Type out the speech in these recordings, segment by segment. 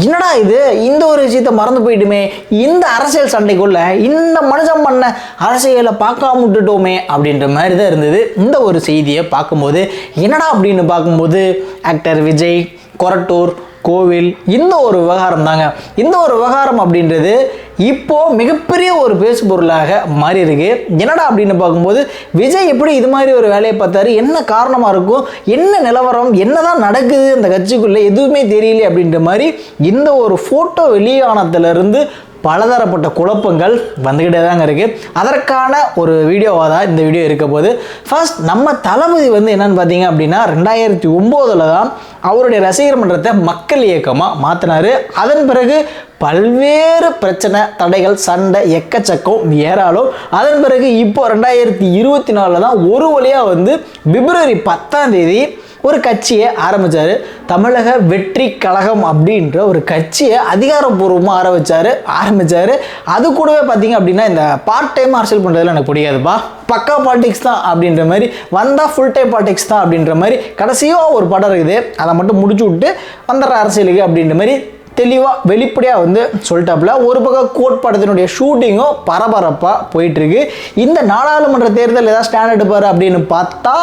என்னடா இது? இந்த ஒரு விஷயத்தை மறந்து போயிட்டுமே இந்த அரசியல் சண்டைக்குள்ள இந்த மனுஷன் பண்ண அரசியலை பார்க்காம விட்டுட்டோமே அப்படின்ற மாதிரி தான் இருந்தது. இந்த ஒரு செய்தியை பார்க்கும்போது என்னடா அப்படின்னு பார்க்கும்போது ஆக்டர் விஜய் கொரட்டூர் கோவில் இந்த ஒரு விவகாரம் தாங்க. இந்த ஒரு விவகாரம் அப்படின்றது இப்போ மிகப்பெரிய ஒரு பேசு பொருளாக மாறி இருக்கு என்னடா அப்படின்னு பார்க்கும்போது விஜய் எப்படி இது மாதிரி ஒரு வேலையை பார்த்தாரு? என்ன காரணமாக இருக்கும்? என்ன நிலவரம்? என்னதான் நடக்குது அந்த கட்சிக்குள்ளே? எதுவுமே தெரியல அப்படின்ற மாதிரி இந்த ஒரு ஃபோட்டோ வெளியானதுலேருந்து பலதரப்பட்ட குழப்பங்கள் வந்துக்கிட்டே தாங்க இருக்குது அதற்கான ஒரு வீடியோவாக தான் இந்த வீடியோ இருக்க போது ஃபர்ஸ்ட் நம்ம தளபதி வந்து என்னன்னு பார்த்தீங்க அப்படின்னா ரெண்டாயிரத்தி ஒம்போதில் தான் அவருடைய ரசிகர் மன்றத்தை மக்கள் இயக்கமாக மாற்றினார் அதன் பிறகு பல்வேறு பிரச்சனை தடைகள் சண்டை எக்கச்சக்கம் ஏறாலும் அதன் பிறகு இப்போ ரெண்டாயிரத்தி இருபத்தி நாலில் தான் ஒரு வழியாக வந்து பிப்ரவரி பத்தாம் தேதி ஒரு கட்சியை ஆரம்பித்தார் தமிழக வெற்றி கழகம் அப்படின்ற ஒரு கட்சியை அதிகாரப்பூர்வமாக ஆரம்பிச்சார் ஆரம்பித்தார் அது கூடவே பார்த்தீங்க அப்படின்னா இந்த பார்ட் டைம் அரசியல் பண்ணுறதுல எனக்கு பிடிக்காதுப்பா. பக்கா பாலிடிக்ஸ் தான் அப்படின்ற மாதிரி வந்தால் ஃபுல் டைம் பாலிடிக்ஸ் தான் அப்படின்ற மாதிரி கடைசியாக ஒரு படம் இருக்குது. அதை மட்டும் முடிச்சு விட்டு வந்துடுற அரசியலுக்கு அப்படின்ற மாதிரி தெளிவாக வெளிப்படையாக வந்து சொல்லிட்டாப்புல. ஒரு பக்கம் கோட் படத்தினுடைய ஷூட்டிங்கும் பரபரப்பாக போயிட்டுருக்கு. இந்த நாடாளுமன்ற தேர்தல் ஏதாவது ஸ்டாண்ட் எடுப்பார் அப்படின்னு பார்த்தா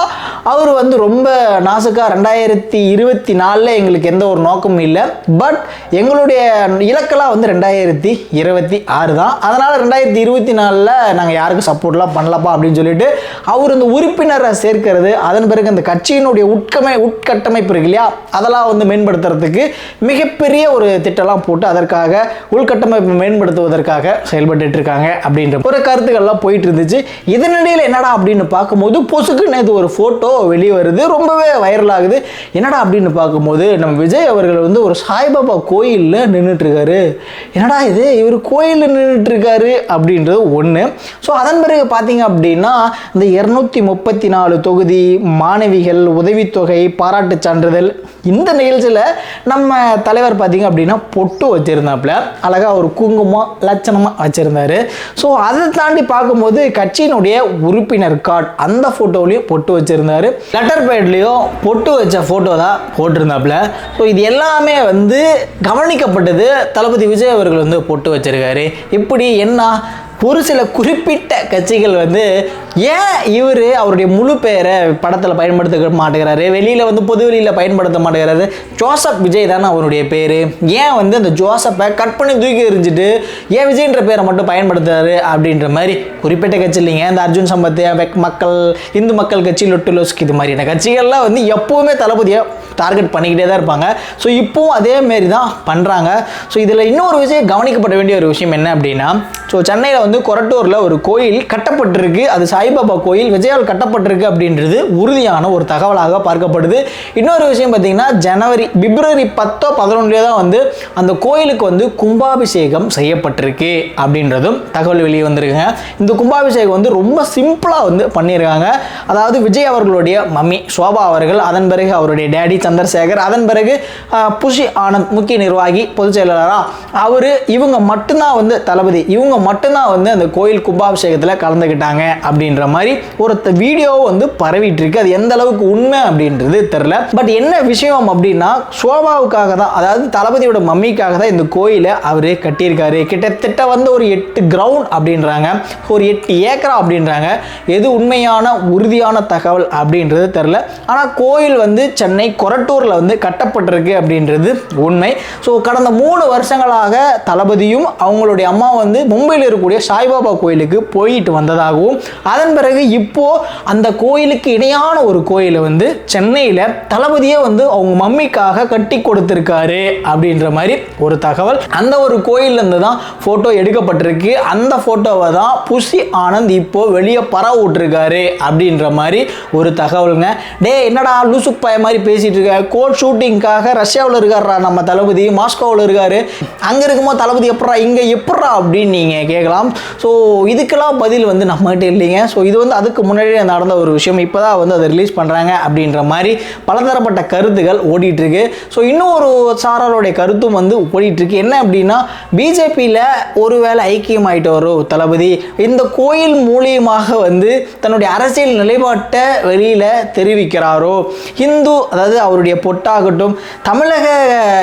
அவர் வந்து ரொம்ப நாசுக்காக ரெண்டாயிரத்தி இருபத்தி நாலில் எங்களுக்கு எந்த ஒரு நோக்கமும் இல்லை. பட் எங்களுடைய இலக்கெல்லாம் வந்து ரெண்டாயிரத்தி இருபத்தி ஆறு தான். அதனால் ரெண்டாயிரத்தி இருபத்தி நாலில் நாங்கள் யாருக்கும் சப்போர்ட்லாம் பண்ணலப்பா அப்படின்னு சொல்லிட்டு அவர் இந்த உறுப்பினரை சேர்க்கிறது அதன் பிறகு அந்த கட்சியினுடைய உட்கமை உட்கட்டமைப்பு இருக்கு இல்லையா? அதெல்லாம் வந்து மேம்படுத்துறதுக்கு மிகப்பெரிய ஒரு திட்டம்லாம் போட்டு அதற்காக உள்கட்டமைப்பு மேம்படுத்துவதற்காக செயல்பட்டு இருக்காங்க அப்படின்ற ஒரு கருத்துக்கள்லாம் போயிட்டு இருந்துச்சு இதனிடையில் என்னடா அப்படின்னு பார்க்கும்போது பொசுக்கு நேற்று ஒரு ஃபோட்டோ வெளியே வருது. ரொம்பவே வைரல் ஆகுது. என்னடா அப்படின்னு பார்க்கும்போது நம்ம விஜய் அவர்கள் வந்து ஒரு சாய்பாபா கோயிலில் நின்றுட்டு இருக்காரு என்னடா இது? இவர் கோயிலில் நின்றுட்டு இருக்காரு அப்படின்றது ஒன்று ஸோ அதன் பிறகு பார்த்தீங்க அப்படின்னா இந்த இரநூத்தி முப்பத்தி நாலு தொகுதி மாணவிகள் உதவித்தொகை பாராட்டு சான்றிதழ் இந்த நிகழ்ச்சியில் நம்ம தலைவர் பார்த்தீங்க அப்படின்னா பொட்டு வச்சுருந்தாப்புல. அழகாக ஒரு குங்குமம் லட்சணமாக வச்சுருந்தாரு. ஸோ அதை தாண்டி பார்க்கும்போது கட்சியினுடைய உறுப்பினர் கார்டு அந்த ஃபோட்டோலையும் பொட்டு வச்சிருந்தாரு. லெட்டர் பேட்லேயும் பொட்டு வச்ச ஃபோட்டோ தான் போட்டிருந்தாப்புல. ஸோ இது எல்லாமே வந்து கவனிக்கப்பட்டது தளபதி விஜய் அவர்கள் வந்து பொட்டு வச்சிருக்காரு. இப்படி என்ன ஒரு சில குறிப்பிட்ட கட்சிகள் வந்து ஏன் இவர் அவருடைய முழு பெயரை படத்தில் பயன்படுத்த மாட்டேங்கிறாரு? வெளியில் வந்து பொது வெளியில் பயன்படுத்த மாட்டேங்கிறாரு. ஜோசப் விஜய் தானே அவருடைய பேர். ஏன் வந்து அந்த ஜோசப்பை கட் பண்ணி தூக்கி எறிஞ்சிட்டு ஏன் விஜய்ன்ற பேரை மட்டும் பயன்படுத்துறாரு அப்படின்ற மாதிரி குறிப்பிட்ட கட்சி இல்லைங்க. இந்த அர்ஜுன் சம்பத் வெக் மக்கள் இந்து மக்கள் கட்சி லொட்டு லோஸ்க் இது மாதிரியான கட்சிகள்லாம் வந்து எப்போவுமே தளபதியை டார்கெட் பண்ணிக்கிட்டே தான் இருப்பாங்க. ஸோ இப்போவும் அதேமாரி தான் பண்ணுறாங்க ஸோ இதில் இன்னொரு விஷயம் கவனிக்கப்பட வேண்டிய ஒரு விஷயம் என்ன அப்படின்னா ஸோ சென்னையில் வந்து கொரட்டூரில் ஒரு கோயில் கட்டப்பட்டிருக்கு. அது சாய்பாபா கோயில் விஜயால் கட்டப்பட்டிருக்கு அப்படின்றது உறுதியான ஒரு தகவலாக பார்க்கப்படுது. இன்னொரு விஷயம் பார்த்தீங்கன்னா ஜனவரி பிப்ரவரி பத்தோ பதினொன்றுலேயே தான் வந்து அந்த கோயிலுக்கு வந்து கும்பாபிஷேகம் செய்யப்பட்டிருக்கு அப்படின்றதும் தகவல் வெளியே வந்திருக்குங்க. இந்த கும்பாபிஷேகம் வந்து ரொம்ப சிம்பிளாக வந்து பண்ணியிருக்காங்க. அதாவது விஜய் அவர்களுடைய மம்மி சோபா அவர்கள் அதன் பிறகு அவருடைய டேடி சந்திரசேகர் அதன் பிறகு புஷி ஆனந்த் முக்கிய நிர்வாகி பொதுச் செயலாளராக அவர் இவங்க மட்டும்தான் வந்து தளபதி இவங்க மட்டும்தான் வந்து அந்த கோயில் கும்பாபிஷேகத்தில் கலந்துக்கிட்டாங்க அப்படின்ற மாதிரி ஒரு வீடியோ வந்து பரவிட்டு இருக்கு அது எந்த அளவுக்கு உண்மை அப்படின்றது தெரில பட் என்ன விஷயம் அப்படின்னா சோபாவுக்காக தான் அதாவது தளபதியோட மம்மிக்காக தான் இந்த கோயிலை அவர் கட்டியிருக்காரு. கிட்டத்தட்ட வந்து ஒரு எட்டு கிரவுண்ட் அப்படின்றாங்க. ஒரு எட்டு ஏக்கரா அப்படின்றாங்க. எது உண்மையான உறுதியான தகவல் அப்படின்றது தெரில ஆனால் கோயில் வந்து சென்னை கொரட்டூரில் வந்து கட்டப்பட்டிருக்கு அப்படின்றது உண்மை. ஸோ கடந்த மூணு வருஷங்களாக தளபதியும் அவங்களுடைய அம்மா வந்து மும்பையில் இருக்கக்கூடிய சாய்பாபா கோயிலுக்கு போயிட்டு வந்ததாகவும் அதன் பிறகு இப்போ அந்த கோயிலுக்கு இணையான ஒரு கோயிலை வந்து சென்னையில் தளபதியே வந்து அவங்க மம்மிக்காக கட்டி கொடுத்துருக்காரு அப்படின்ற மாதிரி ஒரு தகவல். அந்த ஒரு கோயிலேருந்து தான் ஃபோட்டோ எடுக்கப்பட்டிருக்கு. அந்த ஃபோட்டோவை தான் புஷி ஆனந்த் இப்போ வெளியே பரவ விட்டுருக்காரு அப்படின்ற மாதிரி ஒரு தகவலுங்க. டே என்னடா லூசுக் பய மாதிரி பேசிட்டு இருக்க? கோட் ஷூட்டிங்காக ரஷ்யாவில் இருக்காரா நம்ம தளபதி மாஸ்கோவில் இருக்காரு. அங்கே இருக்கும்போது தளபதி எப்படா இங்கே எப்படா அப்படின்னு நீங்கள் கேட்கலாம். ஸோ இதுக்கெல்லாம் பதில் வந்து நம்மகிட்ட இல்லைங்க. ஸோ இது வந்து அதுக்கு முன்னாடியே நடந்த ஒரு விஷயம். இப்போ தான் வந்து அதை ரிலீஸ் பண்ணுறாங்க அப்படின்ற மாதிரி பலதரப்பட்ட கருத்துகள் ஓடிட்டுருக்கு. ஸோ இன்னும் ஒரு சாராருடைய கருத்தும் வந்து ஓடிட்டுருக்கு. என்ன அப்படின்னா பிஜேபியில் ஒருவேளை ஐக்கியமாயிட்டாரோ தளபதி இந்த கோயில் மூலியமாக வந்து தன்னுடைய அரசியல் நிலைப்பாட்டை வெளியில் தெரிவிக்கிறாரோ ஹிந்து அதாவது அவருடைய பொட்டாகட்டும் தமிழக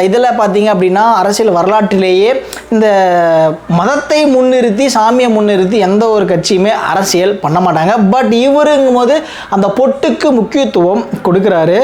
இதில் பார்த்தீங்க அப்படின்னா அரசியல் வரலாற்றிலேயே இந்த மதத்தை முன்னிறுத்தி சாமியை முன்னிறுத்தி எந்த ஒரு கட்சியுமே அரசியல் பண்ண மாட்டாங்க. பட் இவருங்கும் போது அந்த பொட்டுக்கு முக்கியத்துவம் கொடுக்குறாரு.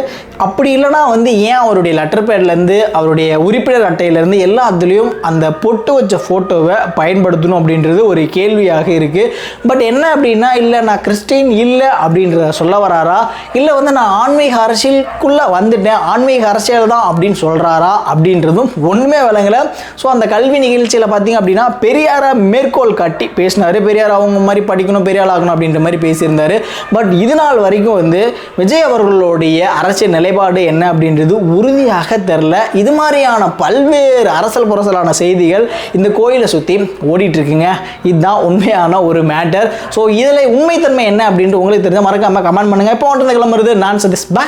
அப்படி இல்லைனா வந்து ஏன் அவருடைய லெட்டர் பேட்லேருந்து அவருடைய உறுப்பினர் அட்டையிலேருந்து எல்லாத்துலேயும் அந்த பொட்டு வச்ச ஃபோட்டோவை பயன்படுத்தணும் அப்படின்றது ஒரு கேள்வியாக இருக்குது பட் என்ன அப்படின்னா இல்லை நான் கிறிஸ்டின் இல்லை அப்படின்றத சொல்ல வராரா? இல்லை வந்து நான் ஆன்மீக அரசியலுக்குள்ளே வந்துட்டேன் ஆன்மீக அரசியல் தான் அப்படின்னு சொல்கிறாரா அப்படின்றதும் ஒன்றுமே விளங்கலை. ஸோ அந்த கல்வி நிகழ்ச்சியில் பார்த்தீங்க அப்படின்னா பெரியாரை மேற்கோள் காட்டி பேசினார். பெரியார் அவங்க மாதிரி படிக்கணும் பெரியார் ஆகணும் அப்படின்ற மாதிரி பேசியிருந்தாரு. பட் இது நாள் வரைக்கும் வந்து விஜய் அவர்களுடைய அரசியல் நிலைப்பாடு என்ன அப்படின்றது உறுதியாக தெரில இது மாதிரியான பல்வேறு அரசல் புரசலான செய்திகள் இந்த கோயிலை சுற்றி ஓடிட்டுருக்குங்க இதுதான் உண்மையான ஒரு மேட்டர் ஸோ இதில் உண்மைத்தன்மை என்ன அப்படின்ட்டு உங்களுக்கு தெரிஞ்சால் மறக்காமல் கமெண்ட் பண்ணுங்கள் இப்போ வந்து கிளம்புறது நான் சதீஷ் பா